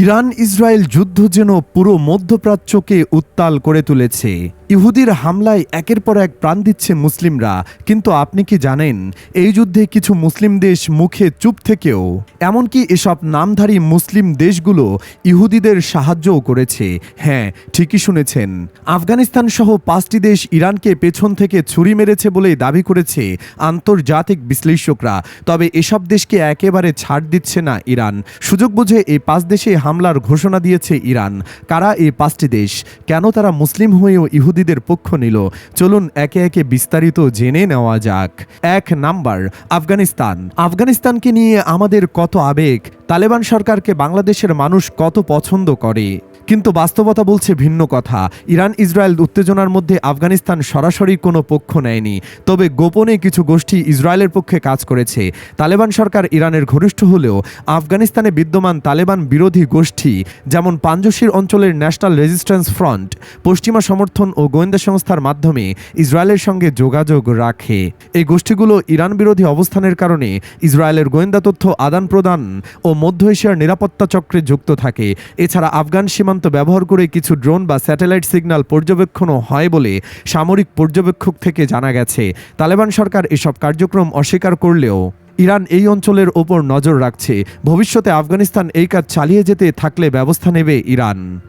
Iran Israel যুদ্ধ যেন পুরো মধ্যপ্রাচ্যকে উত্তাল করে তুলেছে। ইহুদির হামলায় একের পর এক প্রাণ দিচ্ছে মুসলিমরা। কিন্তু আপনি কি জানেন, এই যুদ্ধে কিছু মুসলিম দেশ মুখে চুপ থেকেও? এমনকি এসব নামধারী মুসলিম দেশগুলো ইহুদিদের সাহায্যও করেছে। হ্যাঁ ঠিকই শুনেছেন। আফগানিস্তান সহ পাঁচটি দেশ ইরানকে পেছন থেকে ছুরি মেরেছে বলে দাবি করেছে আন্তর্জাতিক বিশ্লেষকরা। তবে এসব দেশকে একেবারে ছাড় দিচ্ছে না ইরান। সুযোগ বুঝে এই পাঁচ দেশে হামলার ঘোষণা দিয়েছে ইরান। কারা এই পাঁচটি দেশ? কেন তারা মুসলিম হয়েও ইহুদিদের পক্ষ নিল? চলুন একে একে বিস্তারিত জেনে নেওয়া যাক। এক নাম্বার, আফগানিস্তান। আফগানিস্তানকে নিয়ে আমাদের কত আবেগ? তালেবান সরকারকে বাংলাদেশের মানুষ কত পছন্দ করে? কিন্তু বাস্তবতা বলছে ভিন্ন কথা। ইরান, ইসরায়েল উত্তেজনার মধ্যে আফগানিস্তান সরাসরি কোনো পক্ষ নেয়নি। তবে গোপনে কিছু গোষ্ঠী ইসরায়েলের পক্ষে কাজ করেছে। তালেবান সরকার ইরানের ঘনিষ্ঠ হলেও আফগানিস্তানে বিদ্যমান তালেবান বিরোধী গোষ্ঠী, যেমন পাঞ্জশির অঞ্চলের ন্যাশনাল রেজিস্ট্যান্স ফ্রন্ট, পশ্চিমা সমর্থন ও গোয়েন্দা সংস্থার মাধ্যমে ইসরায়েলের সঙ্গে যোগাযোগ রাখে। এই গোষ্ঠীগুলো ইরান বিরোধী অবস্থানের কারণে ইসরায়েলের গোয়েন্দা তথ্য আদান প্রদান ও মধ্য এশিয়ার নিরাপত্তা চক্রে যুক্ত থাকে। এছাড়া আফগান সীমান্ত ব্যবহার করে কিছু ড্রোন বা স্যাটেলাইট সিগন্যাল পর্যবেক্ষণও হয় বলে সামরিক পর্যবেক্ষক থেকে জানা গেছে। তালেবান সরকার এসব কার্যক্রম অস্বীকার করলেও ইরান এই অঞ্চলের ওপর নজর রাখছে। ভবিষ্যতে আফগানিস্তান এই কাজ চালিয়ে যেতে থাকলে ব্যবস্থা নেবে ইরান।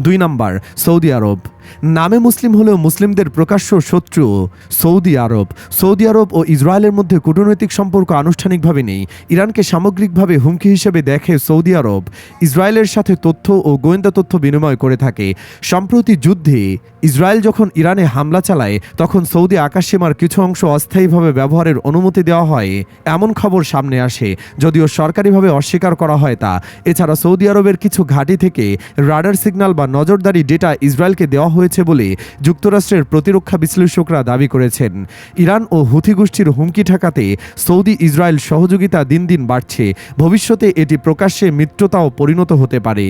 দুই নাম্বার, সৌদি আরব। নামে মুসলিম হলেও মুসলিমদের প্রকাশ্য শত্রু সৌদি আরব। সৌদি আরব ও ইসরায়েলের মধ্যে কূটনৈতিক সম্পর্ক আনুষ্ঠানিকভাবে নেই। ইরানকে সামগ্রিকভাবে হুমকি হিসেবে দেখে সৌদি আরব ইসরায়েলের সাথে তথ্য ও গোয়েন্দা তথ্য বিনিময় করে থাকে। সম্প্রতি যুদ্ধে ইসরায়েল যখন ইরানে হামলা চালায়, তখন সৌদি আকাশসীমার কিছু অংশ অস্থায়ীভাবে ব্যবহারের অনুমতি দেওয়া হয়, এমন খবর সামনে আসে, যদিও সরকারিভাবে অস্বীকার করা হয় তা। এছাড়া সৌদি আরবের কিছু ঘাঁটি থেকে রাডার সিগন্যাল বা নজরদারি ডেটা ইসরায়েলকে দেওয়া হয়েছে বলে যুক্তরাষ্ট্রের প্রতিরক্ষা বিশ্লেষকরা দাবি করেছেন। ইরান ও হুথি গোষ্ঠীর হুমকি ঠেকাতে সৌদি ইসরায়েল সহযোগিতা দিন দিন বাড়ছে। ভবিষ্যতে এটি প্রকাশ্যে মিত্রতাও পরিণত হতে পারে।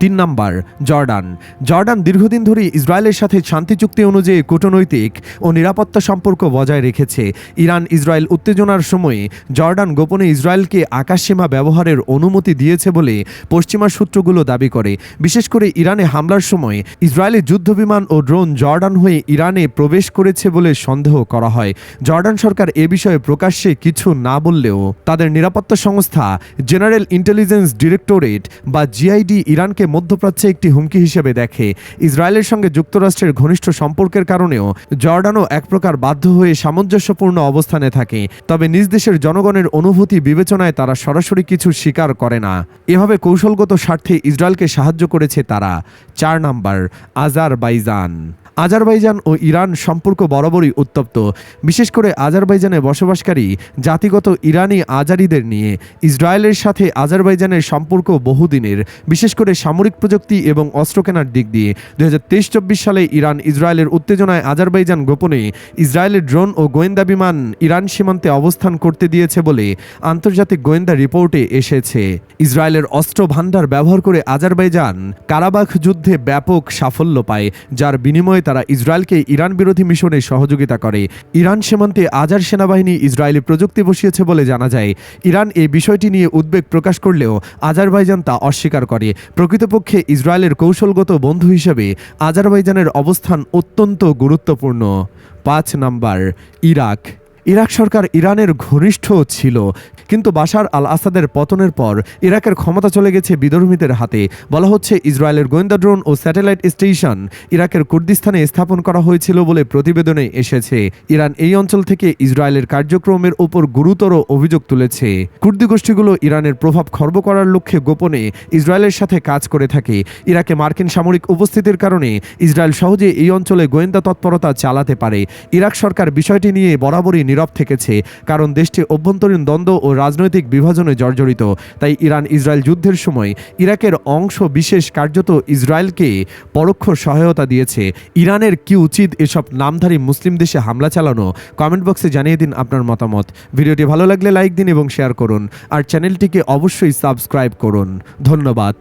তিন নাম্বার, জর্ডান। জর্ডান দীর্ঘদিন ধরে ইসরায়েলের সাথে শান্তি চুক্তি অনুযায়ী কূটনৈতিক ও নিরাপত্তা সম্পর্ক বজায় রেখেছে। ইরান ইসরায়েল উত্তেজনার সময়ে জর্ডান গোপনে ইসরায়েলকে আকাশসীমা ব্যবহারের অনুমতি দিয়েছে বলে পশ্চিমা সূত্রগুলো দাবি করে। বিশেষ করে ইরানে হামলার সময় ইসরায়েলি যুদ্ধবিমান ও ড্রোন জর্ডান হয়ে ইরানে প্রবেশ করেছে বলে সন্দেহ করা হয়। জর্ডান সরকার এ বিষয়ে প্রকাশ্যে কিছু না বললেও তাদের নিরাপত্তা সংস্থা জেনারেল ইন্টেলিজেন্স ডিরেক্টরেট বা জিআইডি ইরানকে মধ্যপ্রাচ্যে একটি হুমকি হিসেবে দেখে। ইসরায়েলের সঙ্গে যুক্তরাষ্ট্রের ঘনিষ্ঠ সম্পর্কের কারণেও জর্ডানও এক প্রকার বাধ্য হয়ে সামঞ্জস্যপূর্ণ অবস্থানে থাকে। তবে নিজ দেশের জনগণের অনুভূতি বিবেচনায় তারা সরাসরি কিছু স্বীকার করে না। এভাবে কৌশলগত স্বার্থে ইসরায়েলকে সাহায্য করেছে তারা। চার নাম্বার, আজারবাইজান। আজারবাইজান ও ইরান সম্পর্ক বরাবরই উত্তপ্ত। বিশেষ করে আজারবাইজানে বসবাসকারী জাতিগত ইরানি আজারিদের নিয়ে ইসরায়েলের সাথে আজারবাইজানের সম্পর্ক বহুদিনের। বিশেষ করে সামরিক প্রযুক্তি এবং অস্ত্র কেনার দিক দিয়ে দু হাজার তেইশ চব্বিশ সালে ইরান ইসরায়েলের উত্তেজনায় আজারবাইজান গোপনে ইসরায়েলের ড্রোন ও গোয়েন্দা বিমান ইরান সীমান্তে অবস্থান করতে দিয়েছে বলে আন্তর্জাতিক গোয়েন্দা রিপোর্টে এসেছে। ইসরায়েলের অস্ত্র ভাণ্ডার ব্যবহার করে আজারবাইজান কারাবাখ যুদ্ধে ব্যাপক সাফল্য পায়, যার বিনিময়ে তারা ইসরায়েলকে ইরান বিরোধী মিশনে সহযোগিতা করে। ইরান সীমান্তে আজার সেনাবাহিনী ইসরায়েলি প্রযুক্তি বসিয়েছে বলে জানা যায়। ইরান এই বিষয়টি নিয়ে উদ্বেগ প্রকাশ করলেও আজারবাইজান তা অস্বীকার করে। প্রকৃতপক্ষে ইসরায়েলের কৌশলগত বন্ধু হিসেবে আজারবাইজানের অবস্থান অত্যন্ত গুরুত্বপূর্ণ। পাঁচ নাম্বার, ইরাক। ইরাক সরকার ইরানের ঘনিষ্ঠ ছিল, কিন্তু বাশার আল আসাদের পতনের পর ইরাকের ক্ষমতা চলে গেছে বিধর্মীদের হাতে। বলা হচ্ছে, ইসরায়েলের গোয়েন্দা ড্রোন ও স্যাটেলাইট স্টেশন ইরাকের কুর্দিস্তানে স্থাপন করা হয়েছিল বলে প্রতিবেদনে এসেছে। ইরান এই অঞ্চল থেকে ইসরায়েলের কার্যক্রমের উপর গুরুতর অভিযোগ তুলেছে। কুর্দি গোষ্ঠীগুলো ইরানের প্রভাব খর্ব করার লক্ষ্যে গোপনে ইসরায়েলের সাথে কাজ করে থাকে। ইরাকে মার্কিন সামরিক উপস্থিতির কারণে ইসরায়েল সহজে এই অঞ্চলে গোয়েন্দা তৎপরতা চালাতে পারে। ইরাক সরকার বিষয়টি নিয়ে বরাবরই নীরব থেকেছে, কারণ দেশটি অভ্যন্তরীণ দ্বন্দ্ব ও রাজনৈতিক বিভাজনে জর্জরিত। তাই ইরান ইসরায়েল যুদ্ধের সময় ইরাকের অংশ বিশেষ কার্যত ইসরায়েলকে পরোক্ষ সহায়তা দিয়েছে। ইরানের কি উচিত এসব নামধারী মুসলিম দেশে হামলা চালানো? কমেন্ট বক্সে জানিয়ে দিন আপনার মতামত। ভিডিওটি ভালো লাগলে লাইক দিন এবং শেয়ার করুন। আর চ্যানেলটিকে অবশ্যই সাবস্ক্রাইব করুন। ধন্যবাদ।